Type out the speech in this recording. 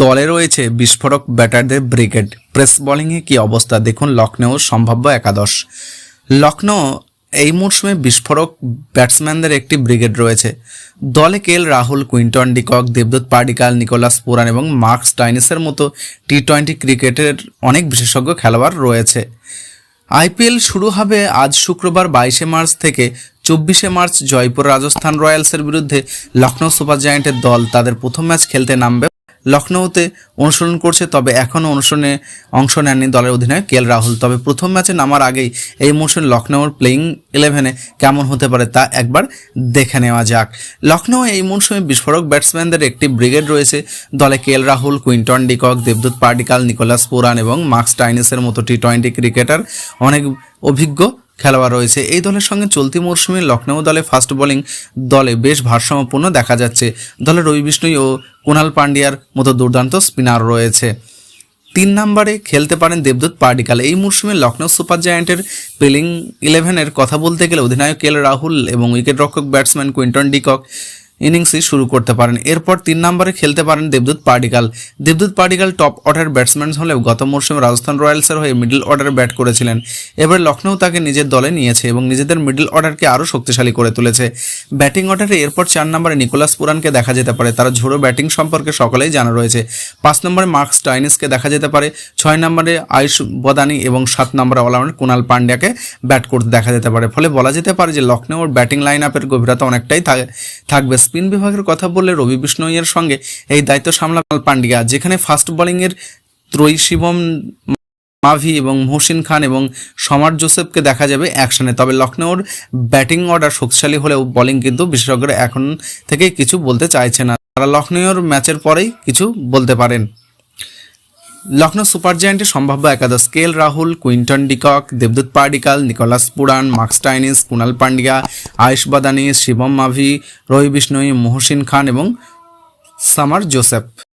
দলে রয়েছে বিস্ফোরক ব্যাটারদের ব্রিগেড। প্রেস বোলিংয়ে কি অবস্থা? দেখুন লখনৌর সম্ভাব্য একাদশ। লখনৌ এই মরশুমে বিস্ফোরক ব্যাটসম্যানদের একটি ব্রিগেড রয়েছে। দলে কেল রাহুল, কুইন্টন ডিকক, দেবদূত পাডিকাল নিকোলাস পুরান এবং মার্ক স্টাইনিসের মতো টি টোয়েন্টি ক্রিকেটের অনেক বিশেষজ্ঞ খেলোয়াড় রয়েছে। আইপিএল শুরু হবে আজ শুক্রবার বাইশে মার্চ থেকে চব্বিশে মার্চ জয়পুর রাজস্থান রয়্যালসের বিরুদ্ধে। লখনৌ সুপার জায়ান্টের দল তাদের প্রথম ম্যাচ খেলতে নামবে লখনৌতে অনুশীলন করছে, তবে এখনও অনুশীলনে অংশ নেননি দলের অধিনায়ক কে রাহুল। তবে প্রথম ম্যাচে নামার আগেই এই মৌসুমে লখনৌর প্লেয়িং ইলেভেনে কেমন হতে পারে তা একবার দেখে নেওয়া যাক। লখনৌ এই মৌসুমে বিস্ফোরক ব্যাটসম্যানদের একটি ব্রিগেড রয়েছে। দলে কে রাহুল, কুইন্টন ডিকক, দেবদূত পার্টিকাল, নিকোলাস পুরান এবং মার্কস টাইনিসের মতো টি টোয়েন্টি ক্রিকেটার অনেক অভিজ্ঞ খেলোয়াড় রয়েছে। এই দলের সঙ্গে চলতি মরশুমে লখনৌ দলে ফাস্ট বোলিং দলে বেশ ভারসাম্যপূর্ণ দেখা যাচ্ছে। দলে রবি বিষ্ণুই ও কুণাল পান্ডিয়ার মতো দুর্দান্ত স্পিনার রয়েছে। তিন নাম্বারে খেলতে পারেন দেবদূত পার্ডিকাল। এই মরশুমে লখনৌ সুপার জায়ান্টের প্লেইং ইলেভেনের কথা বলতে গেলে অধিনায়ক কেল রাহুল এবং উইকেটরক্ষক ব্যাটসম্যান কুইন্টন ডিকক ইনিংসই শুরু করতে পারেন। এরপর তিন নম্বরে খেলতে পারেন দেবদূত পার্টিকাল দেবদূত পার্টিকাল টপ অর্ডার ব্যাটসম্যান হলেও গত মরশুমে রাজস্থান রয়্যালসের হয়ে মিডল অর্ডারে ব্যাট করেছিলেন। এবার লখনৌ তাকে নিজের দলে নিয়েছে এবং নিজেদের মিডল অর্ডারকে আরও শক্তিশালী করে তুলেছে। ব্যাটিং অর্ডারে এরপর চার নম্বরে নিকোলাস পুরানকে দেখা যেতে পারে। তারা ঝোড়ো ব্যাটিং সম্পর্কে সকলেই জানা রয়েছে। পাঁচ নম্বরে মার্কস টাইনিসকে দেখা যেতে পারে। ছয় নম্বরে আয়ুষ বদানি এবং সাত নম্বরে অলরাউন্ডার কুণাল পান্ডিয়াকে ব্যাট করতে দেখা যেতে পারে। ফলে বলা যেতে পারে যে লখনৌর ব্যাটিং লাইন আপের গভীরতা অনেকটাই থাক- থাকবে। স্পিন বিভাগের কথা বললে রবি বিষ্ণইয়ের সঙ্গে এই দায়িত্ব সামলাল পান্ডিয়া যেখানে ফাস্ট বোলিংয়ের ত্রয়ী শিবম মাভি এবং মহসিন খান এবং সমার জোসেফকে দেখা যাবে অ্যাকশনে তবে লখনৌর ব্যাটিং অর্ডার শক্তিশালী হলেও বোলিং কিন্তু বিশেষজ্ঞরা এখন থেকে কিছু বলতে চাইছে না। তারা লখনৌর ম্যাচের পরেই কিছু বলতে পারেন। লখনৌ সুপার জায়ান্টের সম্ভাব্য একাদশ কেল রাহুল, কুইন্টন ডিকক, দেবদূত Padikkal, Nicholas Pooran Marcus Stoinis Krunal Pandya Ayush Badoni, Shivam Mavi Ravi Bishnoi Mohsin Khan এবং সামার জোসেফ।